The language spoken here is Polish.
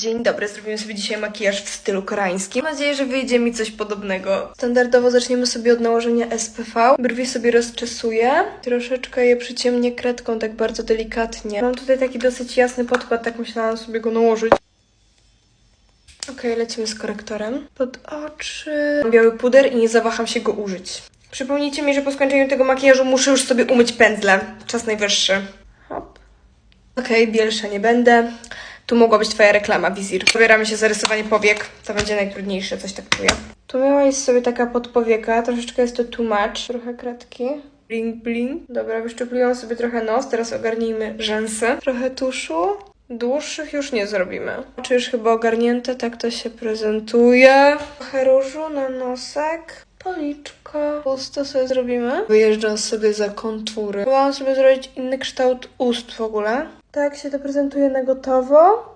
Dzień dobry, zrobimy sobie dzisiaj makijaż w stylu koreańskim. Mam nadzieję, że wyjdzie mi coś podobnego. Standardowo zaczniemy sobie od nałożenia SPV. Brwi sobie rozczesuję. Troszeczkę je przyciemnię kredką, tak bardzo delikatnie. Mam tutaj taki dosyć jasny podkład, tak myślałam sobie go nałożyć. Okej, lecimy z korektorem. Pod oczy. Biały puder i nie zawaham się go użyć. Przypomnijcie mi, że po skończeniu tego makijażu muszę już sobie umyć pędzle. Czas najwyższy. Hop. Okej, bielsza nie będę. Tu mogła być twoja reklama, wizir. Pobieramy się za rysowanie powiek. To będzie najtrudniejsze, coś tak czuję. Tu miała jest sobie taka podpowieka, troszeczkę jest to too much. Trochę kratki. Bling, bling. Dobra, wyszczupliłam sobie trochę nos, teraz ogarnijmy rzęsy. Trochę tuszu. Dłuższych już nie zrobimy. Oczy już chyba ogarnięte, tak to się prezentuje. Trochę różu na nosek. Policzko. Usta sobie zrobimy. Wyjeżdżam sobie za kontury. Próbowałam sobie zrobić inny kształt ust w ogóle. Tak się to prezentuje na gotowo.